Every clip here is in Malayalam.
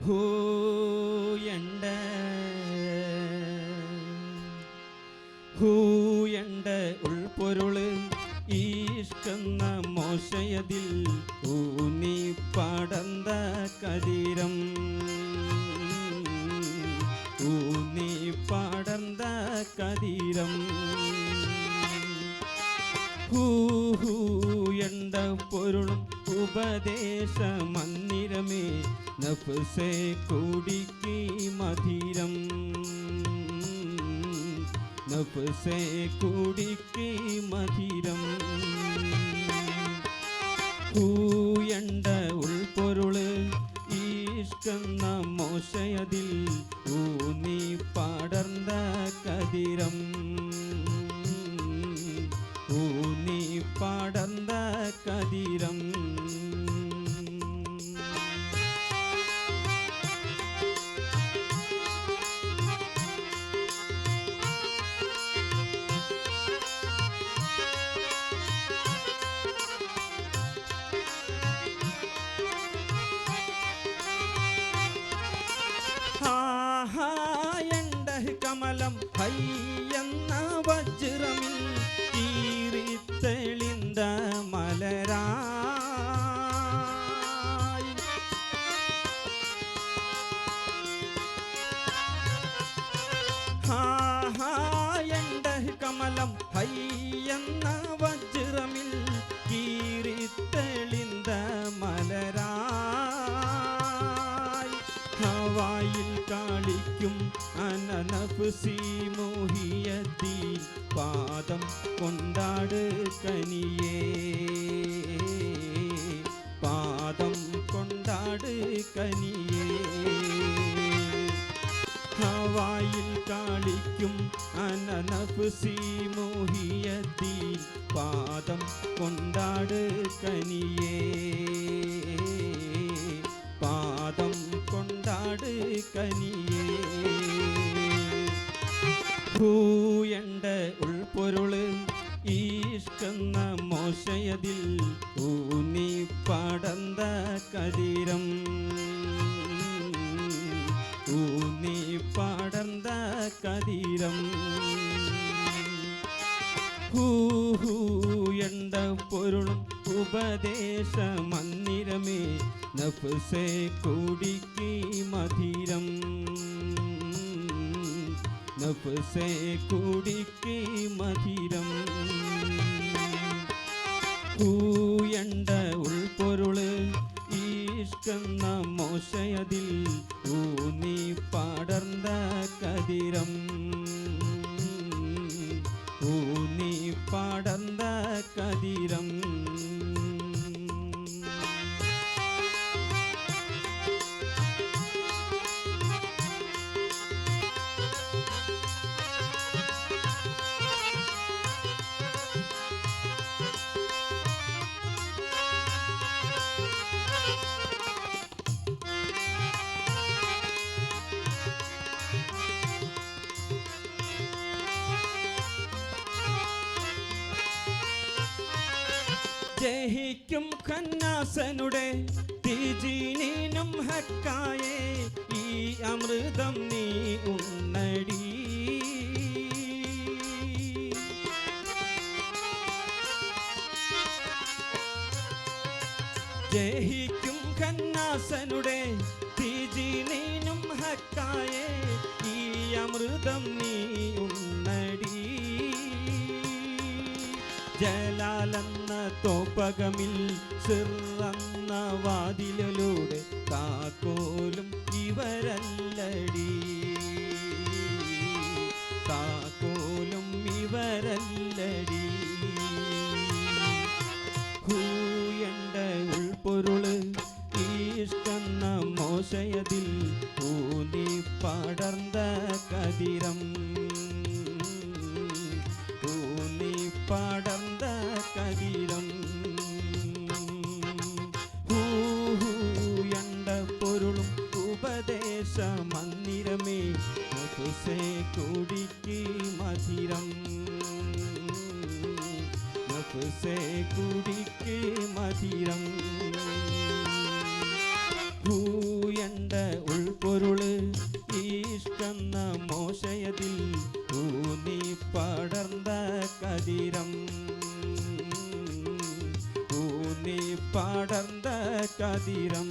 ഹൂയണ്ട. ഹൂയണ്ട ഉൾപ്പൊരുൾ ഈഷ്കന്ന മോശയതിൽ ഊന്നി പടന്ത കതിരം ഊന്നി പടന്ത കതിരം ഹൂഹൂ എണ്ട പൊരുളും ഉപദേശ മന്ദിരമേ നഫ്സെ കുടിക്കി മധുരം. നഫ്സെ കുടിക്കി മധുരം. കൂയണ്ട ഉൾപൊരുൾ ഈഷ്കന്ന മോശയതിൽ ഊന്നി പടർന്ന കതിരം. ഊന്നി പടർന്ന കതിരം. নাম ভাই ഹവായിൽ കാളിക്കും അനനഫ്സി മോഹിയത്തി പാദം കൊണ്ടാട് കനിയേ പാദം കൊണ്ടാട് കനിയേ ഹവായിൽ കാളിക്കും അനനഫ്സി മോഹിയത്തി പാദം കൊണ്ടാട് കനിയേ കൊണ്ടാട് കനിയേ ഈഷ്കന്ന മോശയതിൽ ഊന്നി പടന്ത കതിരം ഊന്നി പടർന്ന കതിരം ഹൂഹൂയണ്ട പൊരുളും ഉപദേശ മന്ദിരമേ നഫ്സെ കുടിക്കി മധുരം. നഫ്സെ കുടിക്കി മധുരം. കൂയണ്ട ഉൾപൊരുൾ ഈഷ്കന്ന മോശയതിൽ ഊന്നി ജയിക്കും ഖന്നാസനുടെ തിജീനും ഹക്കായേ ഈ അമൃതം നീ ഉണ്ണടി. ജയിക്കും ഖന്നാസനുടെ തിജീനും ഹക്കായേ ഈ അമൃതം ജലാലെന്ന തോപ്പകമിൽ സിറന്ന വാതിലിലൂടെ താക്കോലും ഇവരല്ലടി. താക്കോലും ഇവരല്ലടി. ഹൂയണ്ട ഉൾപ്പൊരുൾ ഈഷ്കന്ന മോശയതിൽ ഊന്നി പടർന്ന കതിരം. മന്ദിരമേ നഫ്സെ കുടിക്കി മധുരം നഫ്സെ കുടിക്ക് മധുരം ഭൂയണ്ട എന്റെ ഉൾപ്പൊരുൾ ഈഷ്കന്ന മോശയതിൽ ഊന്നി പടർന്ന കതിരം ഊന്നി പടർന്ന കതിരം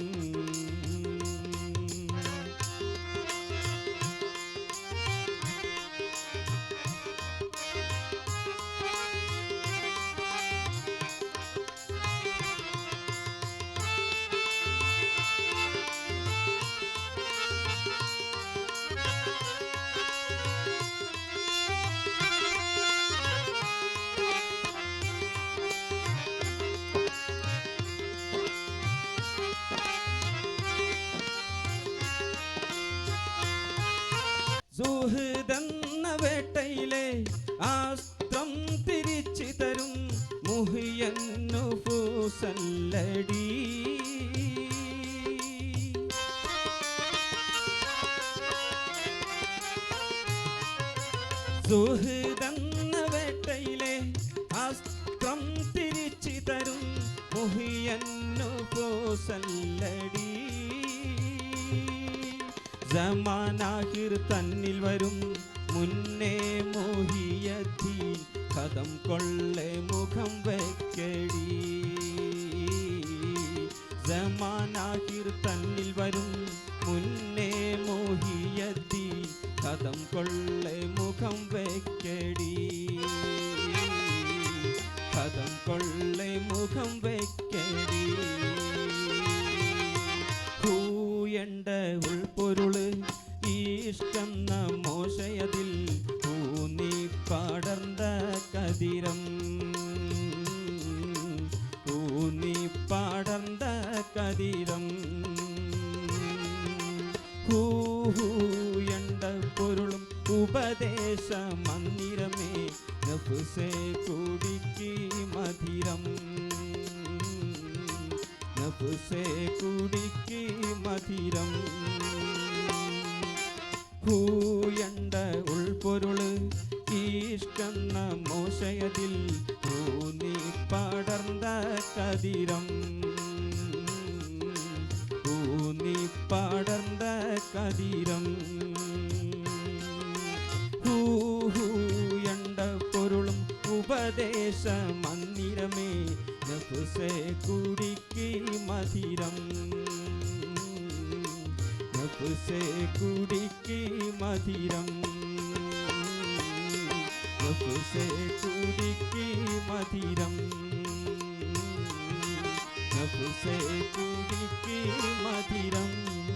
സുഹൃതെന്ന വേട്ടയിലെ ആസ്ത്രം തിരിച്ചു തരും. മുഹിയന്നു പൂസല്ലടി. സുഹൃതെന്ന വേട്ടയിലെ ആസ്ത്രം തിരിച്ചു തരും. മുഹിയന്നു പോസല്ലടി. ജമാനാഹിർ തന്നിൽ വരും. മുന്നേ മോഹിയതി കഥം കൊള്ളെ മുഖം വെക്കടി. ജമാനാഹിർ തന്നിൽ വരും. മുന്നേ മോഹിയതി കഥം കൊള്ളെ മുഖം വെക്കടി. കഥം കൊള്ളെ മുഖം വെക്കടി. ഹൂയണ്ട ഉൾപ്പൊരുൾ ഈഷ്കന്ന മോശയതിൽ ഊന്നി പടർന്ന കതിരം. ഊന്നി പടർന്ന കതിരം എണ്ട പൊരുളും ഉപദേശ മന്ദിരമേ നഫ്സേ കുടിക്ക് മധിരം. നഫ്സേ കുടിക്ക് മധിരം. ഹൂയണ്ട ഉൾപൊരുൾ ഈഷ്ടന്ന മോശയതിൽ ഊന്നി പടർന്ന കതിരം. ഊന്നി പടർന്ന കതിരം. ഹൂയണ്ട പൊരുളും ഉപദേശ മന്ദിരമേ നഫ്സേ കുടിക്ക് നഫ്സേ കുടിക്ക് മധിരം. നഫ്സേ കുടിക്ക് മധിരം. നഫ്സേ കുടിക്ക് മധിരം.